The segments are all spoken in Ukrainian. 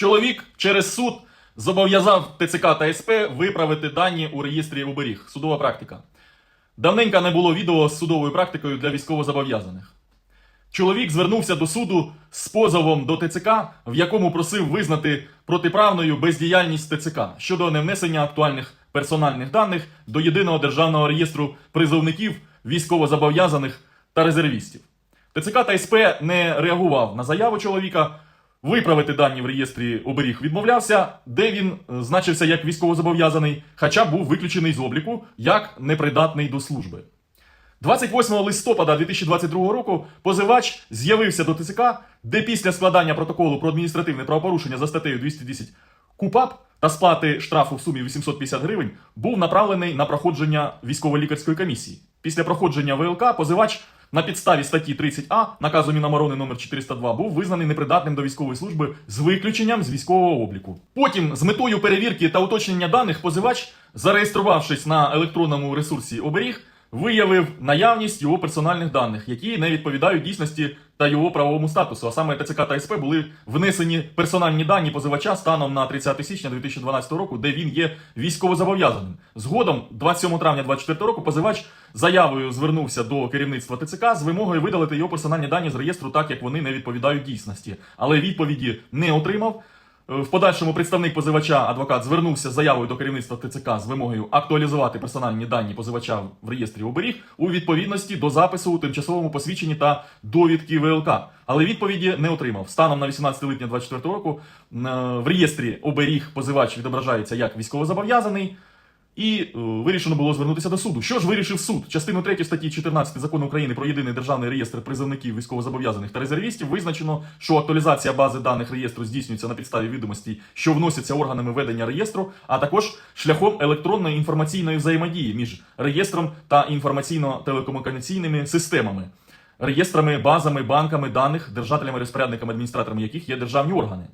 Чоловік через суд зобов'язав ТЦК та СП виправити дані у реєстрі оберіг. Судова практика. Давненько не було відео з судовою практикою для військовозобов'язаних. Чоловік звернувся до суду з позовом до ТЦК, в якому просив визнати протиправною бездіяльність ТЦК щодо невнесення актуальних персональних даних до єдиного державного реєстру призовників, військовозобов'язаних та резервістів. ТЦК та СП не реагував на заяву чоловіка. Виправити дані в реєстрі оберіг відмовлявся, де він е, значився як військовозобов'язаний, хоча був виключений з обліку як непридатний до служби. 28 листопада 2022 року позивач з'явився до ТЦК, де після складання протоколу про адміністративне правопорушення за статтею 210 КУПАП та сплати штрафу в сумі 850 гривень був направлений на проходження військово-лікарської комісії. Після проходження ВЛК позивач на підставі статті 30А наказу Міноборони номер 402 був визнаний непридатним до військової служби з виключенням з військового обліку. Потім, з метою перевірки та уточнення даних, позивач, зареєструвавшись на електронному ресурсі оберіг, виявив наявність його персональних даних, які не відповідають дійсності та його правовому статусу. А саме ТЦК та СП були внесені персональні дані позивача станом на 30 січня 2012 року, де він є військовозобов'язаним. Згодом, 27 травня 2024 року, позивач заявою звернувся до керівництва ТЦК з вимогою видалити його персональні дані з реєстру, так як вони не відповідають дійсності. Але відповіді не отримав. В подальшому представник позивача адвокат звернувся з заявою до керівництва ТЦК з вимогою актуалізувати персональні дані позивача в реєстрі оберіг у відповідності до запису у тимчасовому посвідченні та довідки ВЛК. Але відповіді не отримав. Станом на 18 липня 2024 року е, в реєстрі оберіг позивач відображається як військовозобов'язаний. І е, вирішено було звернутися до суду. Що ж вирішив суд? Частину 3 статті 14 закону України про єдиний державний реєстр призовників військовозобов'язаних та резервістів визначено, що актуалізація бази даних реєстру здійснюється на підставі відомостей, що вносяться органами ведення реєстру, а також шляхом електронної інформаційної взаємодії між реєстром та інформаційно-телекомунікаційними системами, реєстрами, базами, банками даних, держателями, розпорядниками, адміністраторами яких є державні органи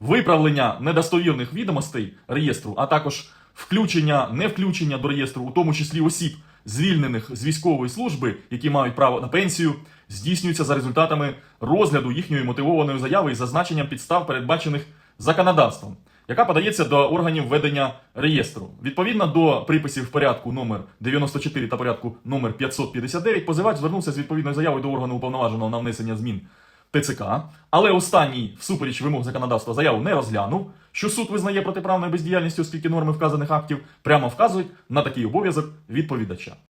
виправлення недостовірних відомостей реєстру, а також включення, не включення до реєстру, у тому числі осіб, звільнених з військової служби, які мають право на пенсію, здійснюється за результатами розгляду їхньої мотивованої заяви із зазначенням підстав, передбачених законодавством, яка подається до органів ведення реєстру. Відповідно до приписів порядку номер 94 та порядку номер 559, позивач звернувся з відповідною заявою до органу уповноваженого на внесення змін ТЦК, але останній, всупереч вимог законодавства, заяву не розглянув, що суд визнає протиправною бездіяльністю, оскільки норми вказаних актів прямо вказують на такий обов'язок відповідача.